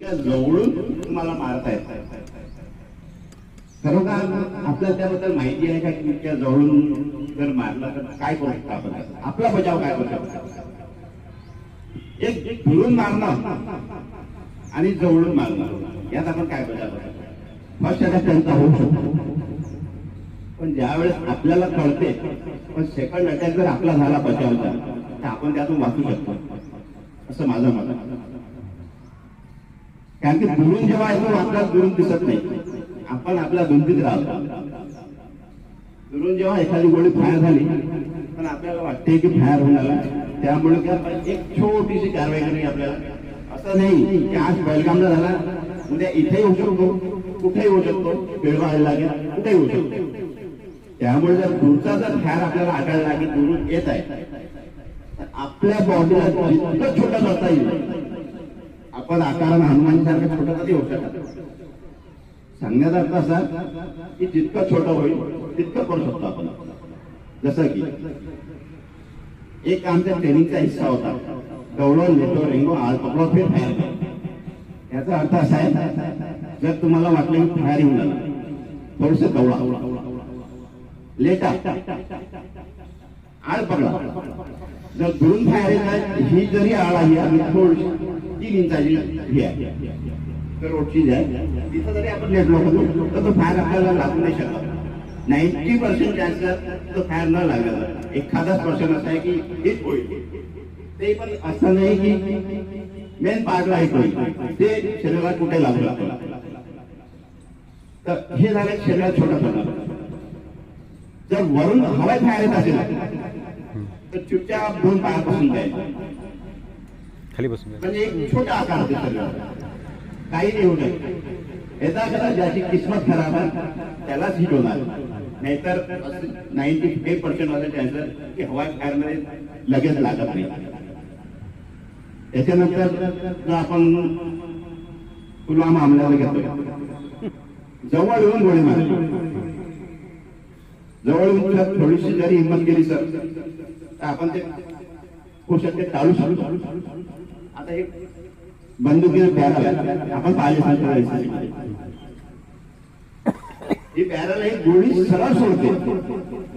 जवळून तुम्हाला मारता येत खरोखर आपल्याला त्याबद्दल माहिती आहे का की त्या जवळून जर मारलं तर काय करू शकतो आपण? आपला बचाव काय करू शकतो? एक एक मारणार आणि जवळून मारणार यात आपण काय बचाव फर्स्ट अटॅक त्यांचा होऊ शकतो. पण ज्यावेळेस आपल्याला कळते पण सेकंड अटॅक जर आपला झाला बचावचा तर आपण त्यातून वाचू शकतो. असं माझं मत कारण की दुरून जेव्हा येतो आपल्याला दुरून दिसत नाही. आपण आपल्या धुंदीत राहतो. दुरून जेव्हा एखादी गोळी फायर झाली पण आपल्याला वाटते की फायर होणार त्यामुळे काय एक छोटीशी कारवाई करावी आपल्याला. असं नाही की आज बेलगामला झाला उद्या इथे येऊ शकतो कुठेही होऊ शकतो बेळगाव लागेल कुठेही होऊ शकतो. त्यामुळे जर दूरचा जर फायर आपल्याला आढळला की दुरून येत आहे आपल्या बॉडीला जितकं छोटं करता येईल आपण आकारानं हनुमान सारखं छोटं कधी होऊ शकत सांगण्याचा अर्थ असा की जितकं छोटं होईल तितकं करू शकतो आपण. जसं की एक आमच्या ट्रेनिंगचा हिस्सा होता. गवळण घेतो रेंगो आळ पकडो फिर फायर याचा अर्थ असा आहे जर तुम्हाला वाटलं की फायर येऊन झालं थोडस दौडा लेटा. आळ पकडा. जर दुरून फायर येत आहे ही जरी आळ आहे आम्ही थोडीशी तीन इंचाची ही आहे रोडची जी आहे तिथं जरी आपण लेटलो होतो तर तो फायर आपल्याला लागू नाही शकत. नाईन्टी पर्सेंट चान्सेस तो फायर न लागला एखादाच पर्सेंट असा आहे की हेच होईल. ते पण असं नाही की मेन पार्टला हिट होईल. ते शरीराला कुठे लागू लागतं तर हे झालं शरीरात छोटा छोटा जर वरून हवाय फायर येत असेल तर चुपचाप दोन पायापासून जाईल खाली बसून म्हणजे एक छोटा आकार काही नाही नये. याचा कदा ज्याची किस्मत खराब आहे त्यालाच हिट होणार नाहीतर नाईन्टी एट पर्सेंट माझं चान्सेस की हवाई फायरमध्ये लगेच लागत नाही. त्याच्यानंतर जर आपण पुलवामा हमल्यावर घेतो जवळ येऊन गोळी मारतो जवळ येऊन थोडीशी जरी हिंमत केली सर तर आपण ते टाळू शकतो. आता एक बंदुकीने बॅरल आहे आपण सांगतो ही बॅरल ही गोळी सरळ सोडते.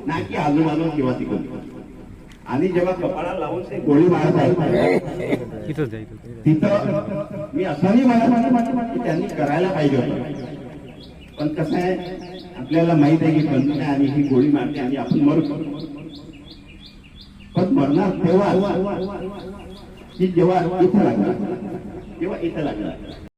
ना की आजूबाजू किंवा तिकडे. आणि जेव्हा कपाळा लावून ते गोळी मारत आहे तिथं मी असं नाही म्हणत की त्यांनी करायला पाहिजे होतं. पण कसं आहे आपल्याला माहीत आहे की बंदूक आणि ही गोळी मारते आणि आपण मरू पण मरणार तेव्हा की जेव्हा इथं